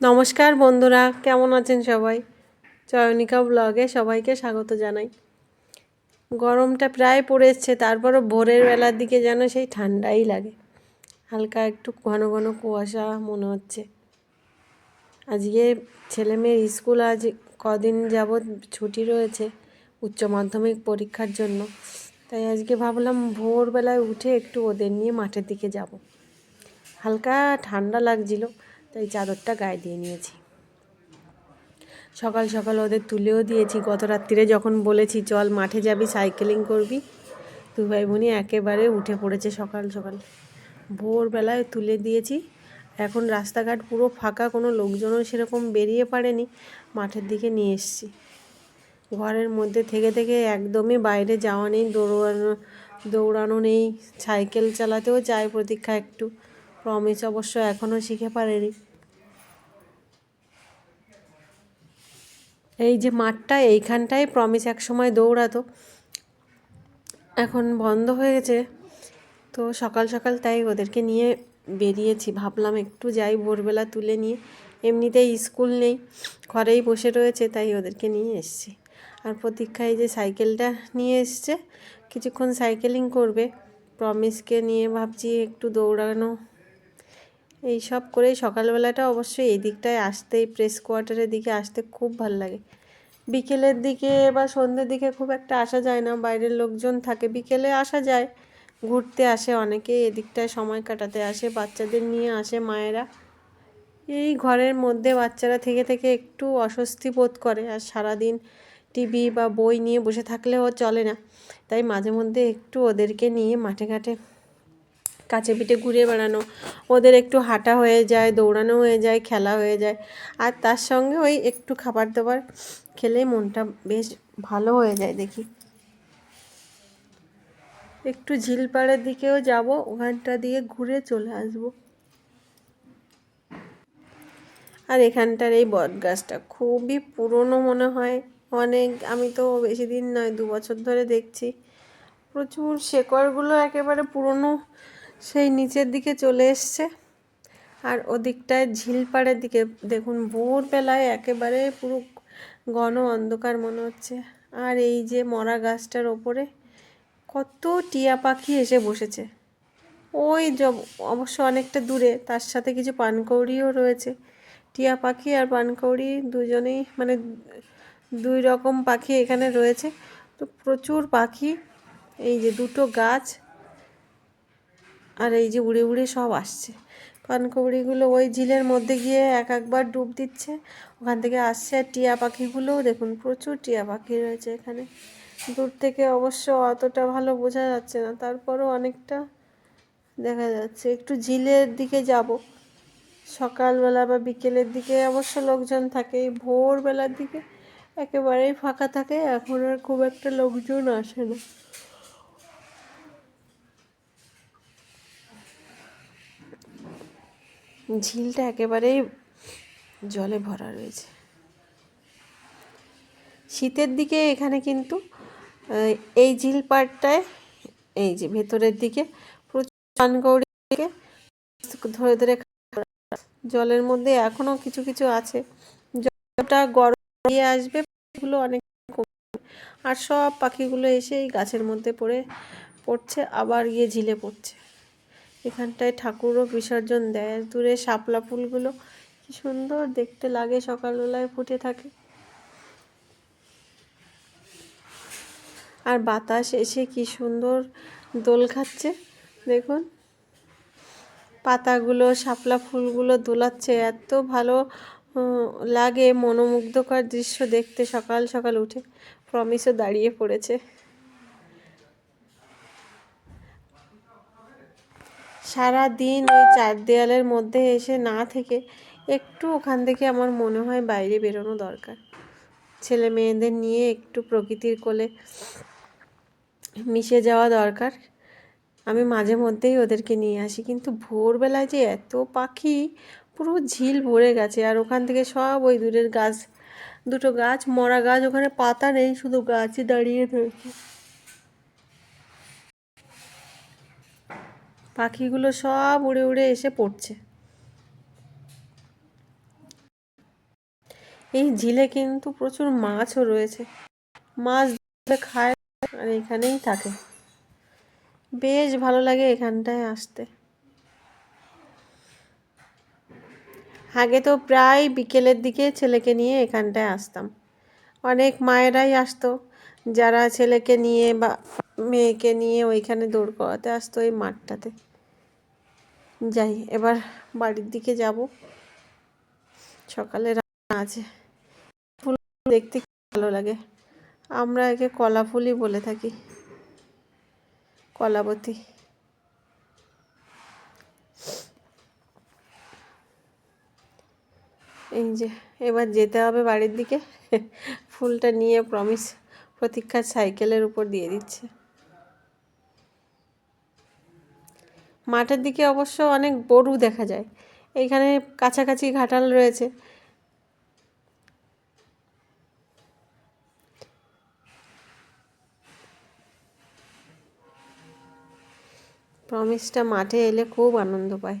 নমস্কার বন্ধুরা, কেমন আছেন সবাই? চয়নিকা ব্লগে সবাইকে স্বাগত জানাই। গরমটা প্রায় পড়েছে তারপরও ভোরের বেলার দিকে যেন সেই ঠান্ডাই লাগে। হালকা একটু ঘন ঘন কুয়াশা মনে হচ্ছে। আজকে ছেলে মেয়ের স্কুল আজ কদিন যাবৎ ছুটি রয়েছে উচ্চ মাধ্যমিক পরীক্ষার জন্য। তাই আজকে ভাবলাম ভোরবেলায় উঠে একটু ওদের নিয়ে মাঠের দিকে যাব। হালকা ঠান্ডা লাগছিল তাই চাদরটা গায়ে দিয়ে নিয়েছি। সকাল সকাল ওদের তুলেও দিয়েছি। গত রাত্রিরে যখন বলেছি, চল মাঠে যাবি, সাইকেলিং করবি, দু ভাই বোনই একেবারে উঠে পড়েছে সকাল সকাল। ভোরবেলায় তুলে দিয়েছি। এখন রাস্তাঘাট পুরো ফাঁকা, কোনো লোকজনও সেরকম বেরিয়ে পারেনি। মাঠের দিকে নিয়ে এসছি। ঘরের মধ্যে থেকে থেকে একদমই বাইরে যাওয়া নেই, দৌড়ানো দৌড়ানো নেই। সাইকেল চালাতেও চাই প্রতীক্ষা একটু। প্রমিস অবশ্য এখনও শিখে পারেনি। এই যে মাঠটা এইখানটায় প্রমিস এক সময় দৌড়াতো। এখন বন্ধ হয়ে গেছে। তো সকাল সকাল তাই ওদেরকে নিয়ে বেরিয়েছি। ভাবলাম একটু যাই ভোরবেলা তুলে নিয়ে। এমনিতেই স্কুল নেই, ঘরেই বসে রয়েছে, তাই ওদেরকে নিয়ে এসছি। আর প্রতীক্ষায় যে সাইকেলটা নিয়ে এসছে, কিছুক্ষণ সাইকেলিং করবে। প্রমিসকে নিয়ে ভাবছি একটু দৌড়ানো এই সব করে সকালবেলাটা অবশ্যই এই দিকটায় আসতে প্রেস কোয়ার্টারের দিকে আসতে খুব ভালো লাগে। বিকেলের দিকে বা সন্ধ্যের দিকে খুব একটা আসা যায় না, বাইরের লোকজন থাকে। বিকেলে আসা যায়, ঘুরতে আসে অনেকে এদিকটায় সময় কাটাতে আসে, বাচ্চাদের নিয়ে আসে মায়েরা। এই ঘরের মধ্যে বাচ্চারা থেকে থেকে একটু অস্বস্তি বোধ করে, আর সারাদিন টিভি বা বই নিয়ে বসে থাকলেও চলে না। তাই মাঝে মধ্যে একটু ওদেরকে নিয়ে মাঠে ঘাটে কাছে পিঠে ঘুরে বেড়ানো। ওদের একটু হাঁটা হয়ে যায়, দৌড়ানো হয়ে যায়, খেলা হয়ে যায়। আর তার সঙ্গে ওই একটু খাবার দাবার খেলে মনটা বেশ ভালো হয়ে যায় দেখি। একটু ঝিলপাড়ের দিকেও যাব, ওখানটা দিয়ে ঘুরে চলে আসব। আর এখানটার এই বট গাছটা খুবই পুরনো মনে হয়। অনেক, আমি তো বেশি দিন নয়, দু বছর ধরে দেখছি। প্রচুর শেকড়গুলো একেবারে পুরনো। সেই নিচের দিকে চলে এসছে। আর ওদিকটায় ঝিলপাড়ের দিকে দেখুন, ভোরবেলায় একেবারে পুরো ঘন অন্ধকার মনে হচ্ছে। আর এই যে মরা গাছটার ওপরে কত টিয়া পাখি এসে বসেছে। ওই অবশ্য অনেকটা দূরে, তার সাথে কিছু পানকৌড়িও রয়েছে। টিয়া পাখি আর পানকৌড়ি দুজনেই মানে দুই রকম পাখি এখানে রয়েছে। তো প্রচুর পাখি, এই যে দুটো গাছ আর এই যে উড়ে উড়ে সব আসছে। পানকৌড়িগুলো ওই ঝিলের মধ্যে গিয়ে এক একবার ডুব দিচ্ছে। ওখান থেকে আসছে আর টিয়া পাখিগুলোও দেখুন, প্রচুর টিয়া পাখি রয়েছে এখানে। দূর থেকে অবশ্য অতটা ভালো বোঝা যাচ্ছে না, তারপরও অনেকটা দেখা যাচ্ছে। একটু ঝিলের দিকে যাব। সকালবেলা বা বিকেলের দিকে অবশ্য লোকজন থাকে, এই ভোরবেলার দিকে একেবারেই ফাঁকা থাকে, এখন আর খুব একটা লোকজন আসে না। ঝিলটা একেবারেই জলে ভরা রয়েছে। শীতের দিকে এখানে কিন্তু এই ঝিল পাড়টায়, এই যে ভেতরের দিকে, প্রচুর ধরে ধরে জলের মধ্যে এখনও কিছু কিছু আছে। জলটা গরম দিয়ে আসবে, পাখিগুলো অনেক আর সব পাখিগুলো এসে এই গাছের মধ্যে পড়ে, পড়ছে, আবার গিয়ে ঝিলে পড়ছে। এখানটায় ঠাকুরও বিসর্জন দেয়। দূরে শাপলা ফুলগুলো কি সুন্দর দেখতে লাগে, সকালবেলায় ফুটে থাকে। আর বাতাস এসে কি সুন্দর দোল খাচ্ছে, দেখুন। পাতাগুলো, শাপলা ফুলগুলো দোলাচ্ছে, এত ভালো লাগে, মনোমুগ্ধকর দৃশ্য দেখতে সকাল সকাল উঠে। প্রমিসও দাঁড়িয়ে পড়েছে। সারা দিন ওই চার দেয়ালের মধ্যে এসে না থেকে একটু ওখান থেকে আমার মনে হয় বাইরে বেরোনো দরকার। ছেলে মেয়েদের নিয়ে একটু প্রকৃতির কোলে মিশে যাওয়া দরকার। আমি মাঝে মধ্যেই ওদেরকে নিয়ে আসি, কিন্তু ভোরবেলায় যে এত পাখি, পুরো ঝিল ভরে গেছে। আর ওখান থেকে সব ওই দূরের গাছ, দুটো গাছ, মরা গাছ, ওখানে পাতা নেই, শুধু গাছই দাঁড়িয়ে রয়েছে। পাখিগুলো সব উড়ে উড়ে এসে পড়ছে। এই ঝিলে কিন্তু প্রচুর মাছও রয়েছে। মাছ খায় আর এখানেই থাকে। বেশ ভালো লাগে এখানটায় আসতে। আগে তো প্রায় বিকেলের দিকে ছেলেকে নিয়ে এখানটায় আসতাম। অনেক মায়েরাই আসতো। যারা ছেলেকে নিয়ে বা মেয়েকে নিয়ে ওইখানে দৌড় করাতে আসতো ওই মাঠটাতে। যাই, এবার বাড়ির দিকে যাব। সকালে রান্না আছে। ফুল দেখতে ভালো লাগে। আমরা একে কলা ফুলই বলে থাকি। কলাবতী। এই যে, এবার যেতে হবে বাড়ির দিকে। ফুলটা নিয়ে প্রমিস প্রতীক্ষার সাইকেলের উপর দিয়ে দিচ্ছে। মাঠের দিকে অবশ্য অনেক গরু দেখা যায়। এইখানে কাছাকাছি ঘাটাল রয়েছে। প্রমিসটা মাঠে এলে খুব আনন্দ পায়।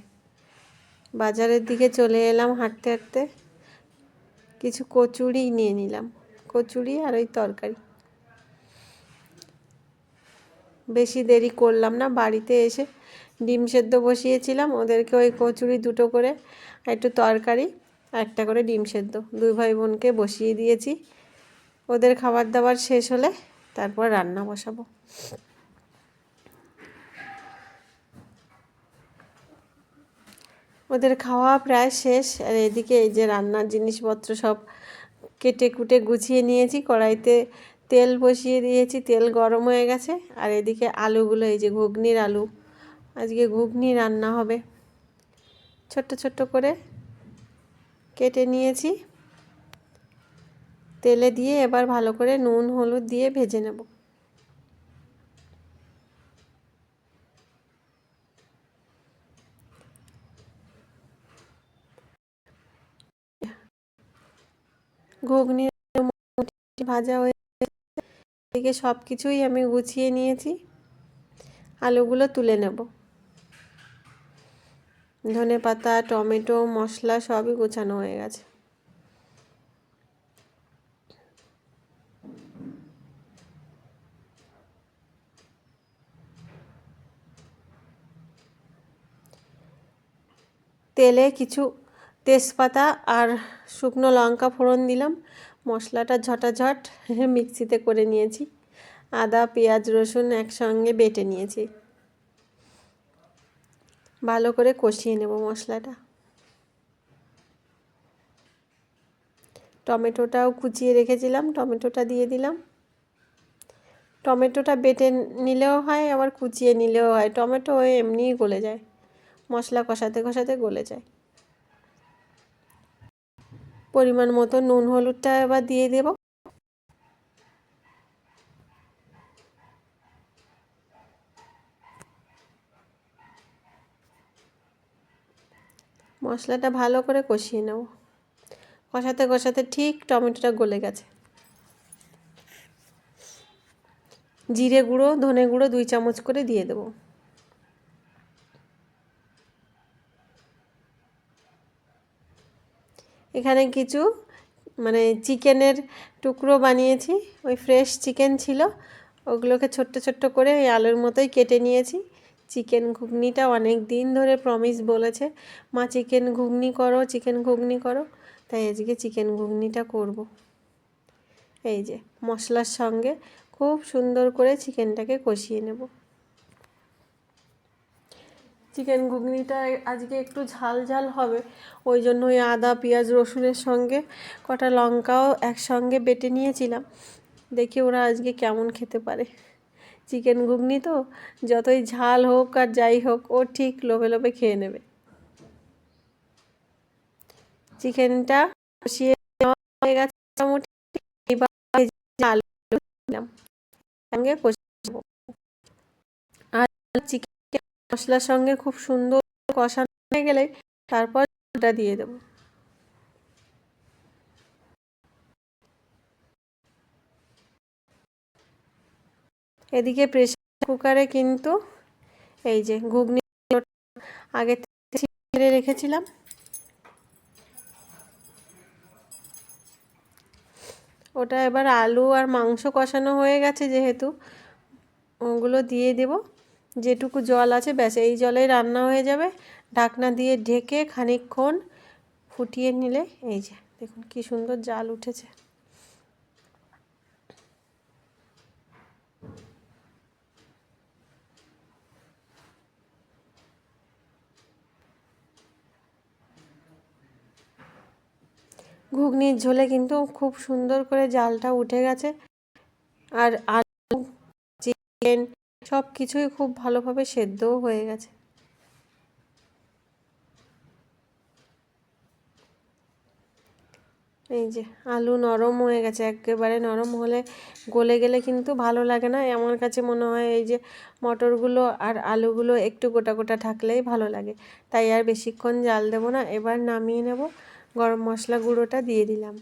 বাজারের দিকে চলে এলাম হাঁটতে হাঁটতে। কিছু কচুরি নিয়ে নিলাম। কচুরি আর ওই তরকারি। বেশি দেরি করলাম না, বাড়িতে এসে ডিম সেদ্ধ বসিয়েছিলাম, ওদেরকে ওই কচুরি দুটো করে একটু তরকারি, একটা করে ডিম সেদ্ধ। দুই ভাই বোনকে বসিয়ে দিয়েছি। ওদের খাবার দাবার শেষ হলে তারপর রান্না বসাবো। ওদের খাওয়া প্রায় শেষ, আর এদিকে এই যে রান্নার জিনিসপত্র সব কেটে কুটে গুছিয়ে নিয়েছি, কড়াইতে তেল বসিয়ে দিয়েছি, তেল গরম হয়ে গেছে। আর এদিকে আলুগুলো, এই যে ঘুগনির আলু। আজকে ঘুগনি রান্না হবে। ছোট্ট ছোট্ট করে কেটে নিয়েছি। তেলে দিয়ে এবার ভালো করে নুন, হলুদ দিয়ে ভেজে নেব। ঘুগনি ভাজা হয়ে এদিকে সব কিছুই আমি গুছিয়ে নিয়েছি। আলুগুলো তুলে নেব। ধনে পাতা, টমেটো, মশলা সবই গোছানো হয়ে গেছে। তেলে কিছু তেজপাতা আর শুকনো লঙ্কা ফোড়ন দিলাম। মশলাটা ঝটাঝট মিক্সিতে করে নিয়েছি। আদা, পেঁয়াজ, রসুন একসঙ্গে বেটে নিয়েছি। ভালো করে কষিয়ে নেব মশলাটা। টমেটোটাও কুচিয়ে রেখেছিলাম, টমেটোটা দিয়ে দিলাম। টমেটোটা বেটে নিলেও হয়, আবার কুচিয়ে নিলেও হয়। টমেটো এমনিই গলে যায়। মশলা কষাতে কষাতে গলে যায়। পরিমাণ মতো নুন, হলুদটা এবার দিয়ে দেব। মশলাটা ভালো করে কষিয়ে নেব। কষাতে কষাতে ঠিক টমেটোটা গলে গেছে। জিরে গুঁড়ো, ধনে গুঁড়ো দুই চামচ করে দিয়ে দেবো। এখানে কিছু মানে চিকেনের টুকরো বানিয়েছি। ওই ফ্রেশ চিকেন ছিল। ওগুলোকে ছোট্ট ছোট্ট করে ওই আলুর মতোই কেটে নিয়েছি। চিকেন ঘুগনিটা অনেক দিন ধরে প্রমিস বলেছে, মা, চিকেন ঘুগনি করো, চিকেন ঘুগনি করো। তাই আজকে চিকেন ঘুগনিটা করব। এই যে, মশলার সঙ্গে খুব সুন্দর করে চিকেনটাকে কষিয়ে নেব। চিকেন ঘুগনিটা আজকে একটু ঝাল ঝাল হবে। ওই জন্য ওই আদা, পেঁয়াজ, রসুনের সঙ্গে কটা লঙ্কাও একসঙ্গে বেটে নিয়েছিলাম। দেখি ওরা আজকে কেমন খেতে পারে। চিকেন ঘুগনি তো, যতই ঝাল হোক আর যাই হোক, ও ঠিক লোভে লোভে খেয়ে নেবে। চিকেনটা হয়ে গেছে সঙ্গে আর চিকেন মশলার সঙ্গে খুব সুন্দর কষানো হয়ে গেলে তারপর ওটা দিয়ে দেবো। এদিকে প্রেশার কুকারে কিন্তু এই যে ঘুগনি আগে ছেড়ে রেখেছিলাম। ওটা এবার আলু আর মাংস কষানো হয়ে গেছে যেহেতু, ওগুলো দিয়ে দেব। যেটুকু জল আছে, ব্যাস, এই জলেই রান্না হয়ে যাবে। ঢাকনা দিয়ে ঢেকে খানিকক্ষণ ফুটিয়ে নিলে, এই যে, দেখুন কি সুন্দর জাল উঠেছে। ঘুগনির ঝোলে কিন্তু খুব সুন্দর করে জালটা উঠে গেছে। আর আলু, চিকেন সব কিছুই খুব ভালোভাবে সেদ্ধও হয়ে গেছে। এই যে আলু নরম হয়ে গেছে, একেবারে নরম হলে গলে গেলে কিন্তু ভালো লাগে না। আমার কাছে মনে হয় এই যে মটরগুলো আর আলুগুলো একটু গোটা গোটা থাকলেই ভালো লাগে। তাই আর বেশিক্ষণ জাল দেবো না, এবার নামিয়ে নেব। গরম মশলা গুঁড়োটা দিয়ে দিলাম।